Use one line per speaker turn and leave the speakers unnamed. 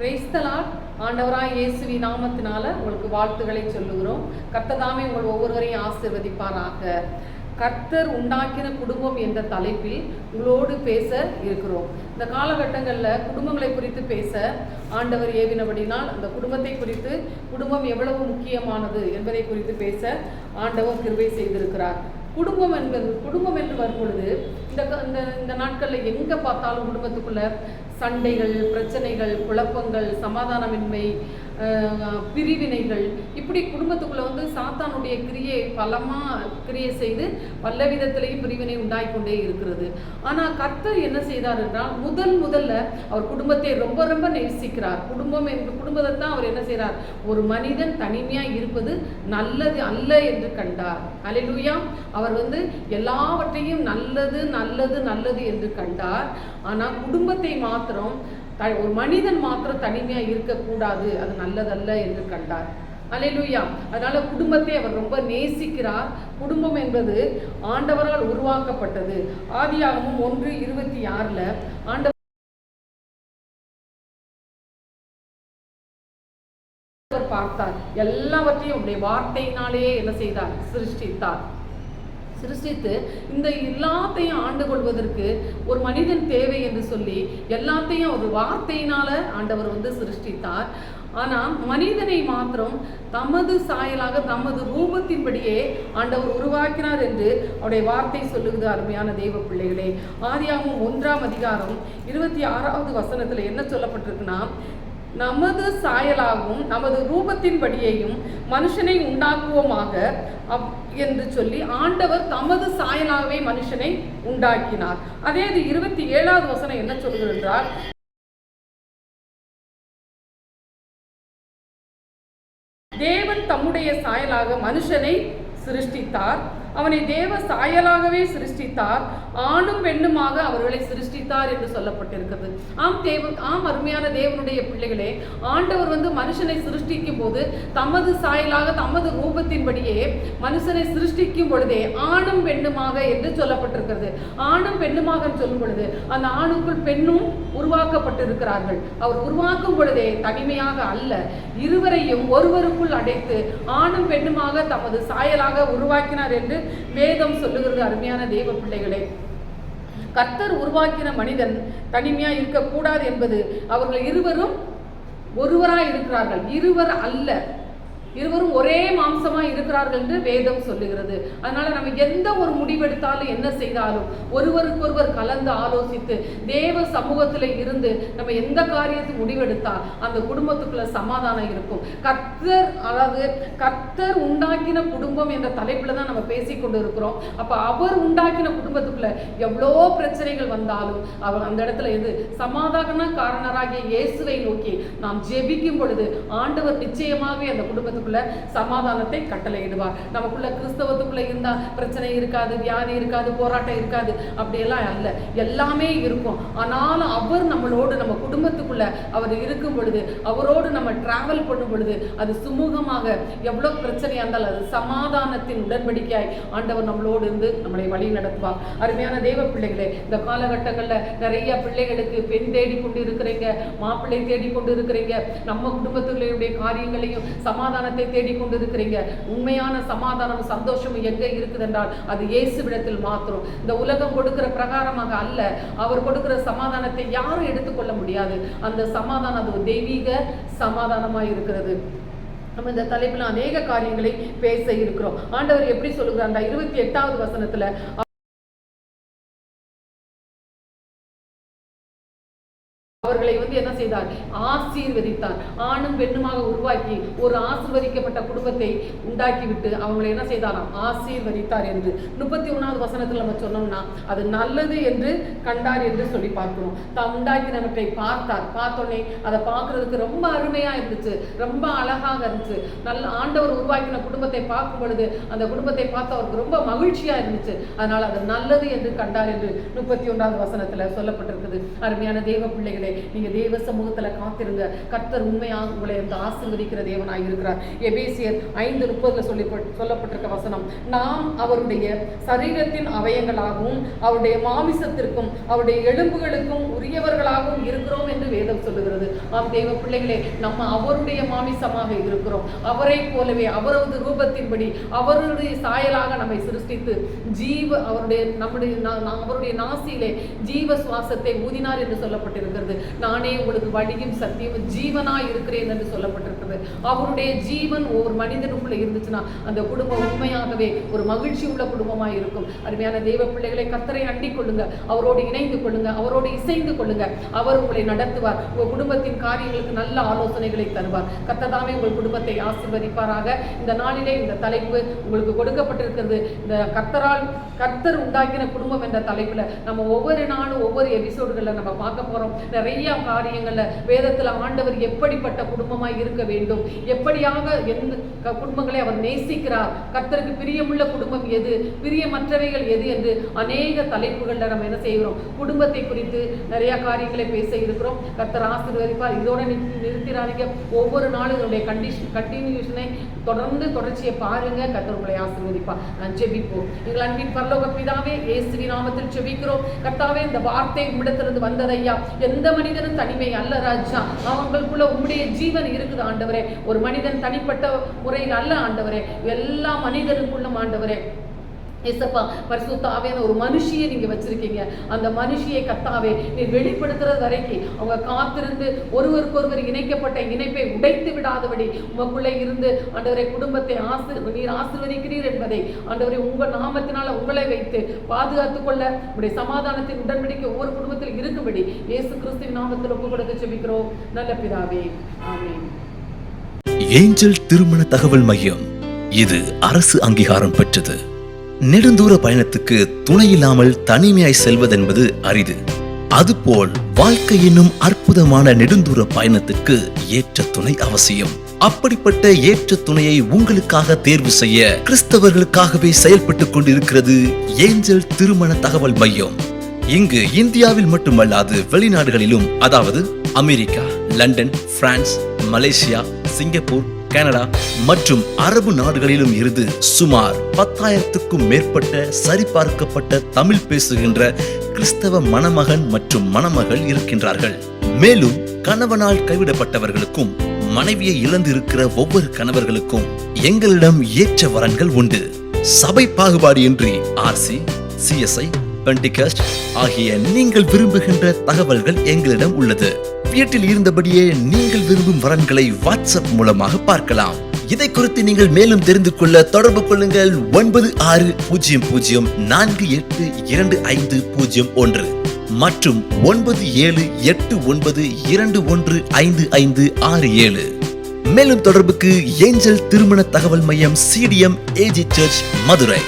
கிரைஸ்தலால் ஆண்டவராய் இயேசுவி நாமத்தினால உங்களுக்கு வாழ்த்துக்களை சொல்லுகிறோம். கர்த்ததாமே உங்கள் ஒவ்வொருவரையும் ஆசிர்வதிப்பாராக. கர்த்தர் உண்டாக்கின குடும்பம் என்ற தலைப்பில் உங்களோடு பேச இருக்கிறோம். இந்த காலகட்டங்களில் குடும்பங்களை குறித்து பேச ஆண்டவர் ஏவினபடினால் அந்த குடும்பத்தை குறித்து குடும்பம் எவ்வளவு முக்கியமானது என்பதை குறித்து பேச ஆண்டவர் கிருபை செய்திருக்கிறார். குடும்பம் என்பது குடும்பம் என்று வரும்பொழுது இந்த இந்த இந்த நாட்களில் எங்கே பார்த்தாலும் குடும்பத்துக்குள்ள சண்டைகள் பிரச்சனைகள் குழப்பங்கள் சமாதானமின்மை பிரிவினைகள். இப்படி குடும்பத்துக்குள்ளே வந்து சாத்தானுடைய கிரியை பலமாக கிரியை செய்து பல விதத்திலையும் பிரிவினை உண்டாகிக்கொண்டே இருக்கிறது. ஆனால் கர்த்தர் என்ன செய்தார் என்றால் முதல் முதல்ல அவர் குடும்பத்தை ரொம்ப ரொம்ப நேசிக்கிறார். குடும்பம் என்று குடும்பத்தை தான் அவர் என்ன செய்கிறார் ஒரு மனிதன் தனிமையாக இருப்பது நல்லது அல்ல என்று கண்டார். அல்லேலூயா அவர் வந்து எல்லாவற்றையும் நல்லது நல்லது நல்லது என்று கண்டார். ஆனால் குடும்பத்தை மாத்திரம் த- ஒரு மனிதன் மாத்திரம் தனிமையா இருக்கக்கூடாது. அது நல்லதல்ல என்று கண்டார். அலையிலுயா. அதனால குடும்பத்தை அவர் ரொம்ப நேசிக்கிறார். குடும்பம் என்பது ஆண்டவரால் உருவாக்கப்பட்டது. ஆதியாகமும் ஒன்று இருபத்தி ஆறுல ஆண்டவர் பார்த்தார். எல்லாவற்றையும் உடைய வார்த்தையினாலேயே என்ன செய்தார்? சிருஷ்டித்தார். சிருஷ்டித்து இந்த எல்லாத்தையும் ஆண்டு கொள்வதற்கு ஒரு மனிதன் தேவை என்று சொல்லி எல்லாத்தையும் ஒரு வார்த்தையினால ஆண்டவர் வந்து சிருஷ்டித்தார். ஆனால் மனிதனை மாத்திரம் தமது சாயலாக தமது ரூபத்தின்படியே ஆண்டவர் உருவாக்கினார் என்று அவருடைய வார்த்தை சொல்லுகிறது அருமையான தெய்வ பிள்ளைகளே. ஆதியாகவும் ஒன்றாம் அதிகாரம் இருபத்தி ஆறாவது வசனத்தில் என்ன சொல்லப்பட்டிருக்குன்னா நமது சாயலாகவும் நமது ரூபத்தின்படியையும் மனுஷனை உண்டாக்குவோமாக அப்- என்று சொல்லி ஆண்டவர் தமது சாயலாகவே மனுஷனை உண்டாக்கினார். அதே இது இருபத்தி ஏழாவது வசனம் என்ன சொல்கிறது என்றால் தேவன் தம்முடைய சாயலாக மனுஷனை சிருஷ்டித்தார். அவனை தேவ சாயலாகவே சிருஷ்டித்தார். ஆணும் பெண்ணுமாக அவர்களை சிருஷ்டித்தார் என்று சொல்லப்பட்டிருக்கிறது. ஆம் தேவ ஆம் அருமையான தேவனுடைய பிள்ளைகளே ஆண்டவர் வந்து மனுஷனை சிருஷ்டிக்கும் போது தமது சாயலாக தமது ரூபத்தின்படியே மனுஷனை சிருஷ்டிக்கும் பொழுதே ஆணும் பெண்ணுமாக என்று சொல்லப்பட்டிருக்கிறது. ஆணும் பெண்ணுமாக சொல்லும் பொழுது அந்த ஆணுக்குள் பெண்ணும் உருவாக்கப்பட்டிருக்கிறார்கள். அவர் உருவாக்கும் பொழுதே தனிமையாக அல்ல இருவரையும் ஒருவருக்குள் அடைத்து ஆணும் பெண்ணுமாக தமது சாயலாக உருவாக்கினார் என்று வேதம் சொல்லுகிறது அருமையான தெய்வ பிள்ளைகளே. கர்த்தர் உருவாக்கின மனிதன் தனிமையா இருக்கக்கூடாது என்பது அவர்கள் இருவரும் ஒருவராய் இருக்கிறார்கள் இருவர் அல்ல. இருவரும் ஒரே மாம்சமா இருக்கிறார்கள் என்று வேதம் சொல்லுகிறது. அதனால நம்ம எந்த ஒரு முடிவெடுத்தாலும் என்ன செய்தாலும் ஒருவருக்கொருவர் கலந்து ஆலோசித்து தேவ சமூகத்துல இருந்து நம்ம எந்த காரியத்தை முடிவெடுத்தா அந்த குடும்பத்துக்குள்ள சமாதானம் இருக்கும். கர்த்தர் அதாவது கர்த்தர் உண்டாக்கின குடும்பம் என்ற தலைப்புல தான் நம்ம பேசிக்கொண்டு இருக்கிறோம் அப்ப அவர் உண்டாக்கின குடும்பத்துக்குள்ள எவ்வளோ பிரச்சனைகள் வந்தாலும் அவர் அந்த இடத்துல எது? சமாதான காரணராகிய இயேசுவை நோக்கி நாம் ஜெபிக்கும் பொழுது ஆண்டவர் நிச்சயமாகவே அந்த குடும்பத்துக்குள்ள சமாதானத்தை கட்டளையிடுவார். நமக்குள்ள கிறிஸ்தவத்துக்குள்ள இருந்தா பிரச்சனை இருக்காது வியாதி இருக்காது போராட்டம் இருக்காது அப்படியெல்லாம் அல்ல எல்லாமே இருக்கும். ஆனாலும் அவர் நம்மளோடு நம்ம குடும்பத்துக்குள்ள அவர் இருக்கும் பொழுது அவரோடு நம்ம டிராவல் பண்ணும் பொழுது அது சுமூகமாக எவ்வளவு பிரச்சனையா இருந்தாலும் அது சமாதானத்தின் உடன்படிக்கையாய் ஆண்டவர் நம்மளோடு இருந்து நம்மளை வழி நடத்துவார். அருமையான தேவ பிள்ளைகளே இந்த காலகட்டங்களில் நிறைய பிள்ளைகளுக்கு பெண் தேடி கொண்டு இருக்கிறீங்க மாப்பிள்ளை தேடி கொண்டு இருக்கிறீங்க நம்ம குடும்பத்துடைய காரியங்களையும் சமாதானத்தை தேடி கொண்டு உண்மையான சமாதானம் சந்தோஷம் எங்கே இருக்குது என்றால் அது இயேசுவிடத்தில் மாத்திரம். இந்த உலகம் கொடுக்கிற பிரகாரமாக அல்ல. அவர் கொடுக்கிற சமாதானத்தை யாரும் எடுத்துக்கொள்ள முடியாது. அந்த சமாதானம் அது தெய்வீக சமாதானமாக இருக்கிறது. நம்ம இந்த தலைப்பில் அநேக காரியங்களை பேச இருக்கிறோம். ஆண்டவர் எப்படி சொல்லுகிறார்? அந்த இருபத்தி எட்டாவது வசனத்தில் செய்தார். ஆசீர்வதித்தார். ஆணும் பெண்ணுமாக உருவாக்கி ஒரு ஆசீர்வதிக்கப்பட்ட குடும்பத்தை உண்டாக்கி விட்டு அவங்களை என்ன செய்தாராம்? ஆசீர்வதித்தார் என்று. முப்பத்தி ஒன்றாவது வசனத்தில் நம்ம சொன்னோம்னா அது நல்லது என்று கண்டார் என்று சொல்லி பார்க்கிறோம். தாம் உண்டாக்கினவற்றை பார்த்தார். பார்த்தோன்னே அதை பார்க்கறதுக்கு ரொம்ப அருமையா இருந்துச்சு. ரொம்ப அழகாக இருந்துச்சு. நல்ல ஆண்டவர் உருவாக்கின குடும்பத்தை பார்க்கும் பொழுது அந்த குடும்பத்தை பார்த்து அவருக்கு ரொம்ப மகிழ்ச்சியா இருந்துச்சு. அதனால அது நல்லது என்று கண்டார் என்று முப்பத்தி ஒன்றாவது வசனத்துல சொல்லப்பட்டிருக்குது. அருமையான தேவ பிள்ளைகளே நீங்க தேவ சமூகத்துல காத்திருங்க. கர்த்தர் உண்மையாக உங்களை அந்த ஆசீர்வதிக்கிற தேவனாக இருக்கிறார். எபேசியர் ஐந்து முப்பதுல சொல்லி சொல்லப்பட்டிருக்க வசனம். நாம் அவருடைய சரீரத்தின் அவயங்களாகவும் அவருடைய மாமிசத்திற்கும் அவருடைய எலும்புகளுக்கும் உரியவர்களாகவும் இருக்கிறோம் என்று வேதம் சொல்லுகிறது. ஆம் தெய்வ பிள்ளைகளே நம்ம அவருடைய மாமிசமாக இருக்கிறோம். அவரை போலவே அவரது ரூபத்தின்படி அவருடைய சாயலாக நம்மை சிருஷ்டித்து ஜீவ அவருடைய நம்முடைய அவருடைய நாசியிலே ஜீவ சுவாசத்தை ஊதினார் என்று சொல்லப்பட்டிருக்கிறது. நானே உங்களுக்கு வழியும் சத்தியம் ஜீவனா இருக்கிறேன் என்று சொல்லப்பட்டிருக்கிறது. அவருடைய ஜீவன் ஒவ்வொரு மனிதனுக்குள்ள இருந்துச்சுன்னா அந்த குடும்பம் உண்மையாகவே ஒரு மகிழ்ச்சி உள்ள குடும்பமாக இருக்கும். அருமையான தெய்வ பிள்ளைகளை கத்தரை அண்டிக் கொள்ளுங்க. அவரோடு இணைந்து கொள்ளுங்க. அவரோடு இசைந்து கொள்ளுங்க. அவர் உங்களை நடத்துவார். உங்கள் குடும்பத்தின் காரியங்களுக்கு நல்ல ஆலோசனைகளை தருவார். கத்ததாமே உங்கள் குடும்பத்தை ஆசிர்வதிப்பாராக. இந்த நாளிலே இந்த தலைப்பு உங்களுக்கு கொடுக்கப்பட்டிருக்கிறது. இந்த கர்த்தரால் கர்த்தர் உண்டாக்கின குடும்பம் என்ற தலைப்புல நம்ம ஒவ்வொரு நாளும் ஒவ்வொரு எபிசோடுகளில் நம்ம பார்க்க போறோம். நிறைய காரியங்களில் வேதத்தில் ஆண்டவர் எப்படிப்பட்ட குடும்பமாய் இருக்க வேண்டும்? எப்படியாக எந்த க- குடும்பங்களை அவர் நேசிக்கிறார்? கர்த்தருக்கு பிரியமுள்ள குடும்பம் எது? பிரியமற்றவைகள் எது என்று அநேக தலைப்புகளில் நம்ம என்ன செய்கிறோம்? குடும்பத்தை குறித்து நிறைய காரியங்களை பேச இருக்கிறோம். கர்த்தர் ஆசீர்வதிப்பார். இதோட நிறுத்தி- நிறுத்திடாதீங்க. ஒவ்வொரு நாளும் இதனுடைய கண்டிஷன் கண்டினியூஷனை தொடர்ந்து தொடர்ச்சியை பாருங்க. கர்த்தர் உங்களை ஆசீர்வதிப்பார். நான் ஜெபிப்போம். எங்கள் அன்பின் பரலோக பிதாவே இயேசுவி நாமத்தில் ஜெபிக்கிறோம். கர்த்தாவே இந்த வார்த்தை உம்மிடத்திலிருந்து வந்ததையா எந்த மனிதனும் தனிமையா அல்ல ராஜா. அவங்களுக்குள்ள உம்முடைய ஜீவன் இருக்குது ஆண்டவரே. ஒரு மனிதன் தனிப்பட்ட முறையில் அல்ல ஆண்டவரே. எல்லா மனிதனுக்குள்ளும் ஆண்டவரே. ஏசப்பா பரிசுத்தாவே ஒரு மனுஷியை நீங்க வச்சிருக்கீங்க. அந்த மனுஷியை கத்தாவே நீ வெளிப்படுத்துறது வரைக்கும் அவங்க காத்திருந்து ஒருவருக்கொருவர் இணைக்கப்பட்ட இணைப்பை உடைத்து விடாதபடி உங்களுக்குள்ளே இருந்து ஆண்டவரை குடும்பத்தை ஆசீர் நீர் ஆசிர்வதிக்கிறீர் என்பதை ஆண்டவரை உங்கள் நாமத்தினால உங்களை வைத்து பாதுகாத்து கொள்ள உடைய சமாதானத்தின் உடன்படிக்கை ஒவ்வொரு குடும்பத்தில் இருக்கும்படி இயேசு கிறிஸ்துவின் நாமத்தில் ஒப்பு கொடுத்து செபிக்கிறோம் நல்ல பிதாவே
ஏஞ்சல் திருமண தகவல் மையம். இது அரசு அங்கீகாரம் பெற்றது. நெடுந்தூர பயணத்துக்கு துணை இல்லாமல் தனிமையாய் செல்வதென்பது அரிது. அதுபோல் வாழ்க்கை என்னும் அற்புதமான நெடுந்தூர பயணத்துக்கு ஏற்ற துணை அவசியம். அப்படிப்பட்ட ஏற்ற துணையை உங்களுக்காக தேர்வு செய்ய கிறிஸ்தவர்களுக்காகவே செயல்பட்டுக் கொண்டிருக்கிறது ஏஞ்சல் திருமண தகவல் மையம். இங்கு இந்தியாவில் மட்டுமல்லாது வெளிநாடுகளிலும் அதாவது America London France Malaysia Singapore Canada மற்றும் அரபு நாடுகளிலும் இருந்து சுமார் பத்தாயிரத்துக்கும் மேற்பட்ட சரிபார்க்கப்பட்ட தமிழ் பேசுகின்ற கிறிஸ்தவ மணமகன் மற்றும் மணமகள் இருக்கின்றார்கள். மேலும் கணவனால் கைவிடப்பட்டவர்களுக்கும் மனைவியை இழந்திருக்கிற ஒவ்வொரு கணவர்களுக்கும் எங்களிடம் ஏற்ற வரன்கள் உண்டு. சபை பாகுபாடு இன்றி ஆர்சி சிஎஸ்ஐ பெண்டிகஸ்ட் ஆகிய நீங்கள் விரும்புகின்ற தகவல்கள் எங்களிடம் உள்ளது. வீட்டில் இருந்தபடியே நீங்கள் விரும்பும் வரன்களை வாட்ஸ்அப் மூலமாக பார்க்கலாம். இதை குறித்து நீங்கள் மேலும் தெரிந்து கொள்ள தொடர்பு கொள்ளுங்கள். ஒன்பது ஆறு பூஜ்ஜியம் பூஜ்ஜியம் நான்கு எட்டு இரண்டு ஐந்து பூஜ்ஜியம் ஒன்று. மற்றும் ஒன்பது ஏழு எட்டு ஒன்பது இரண்டு ஒன்று ஐந்து ஐந்து ஆறு ஏழு. மேலும் தொடர்புக்கு ஏஞ்சல் திருமண தகவல் மையம் சிடிஎம் ஏஜி சர்ச் மதுரை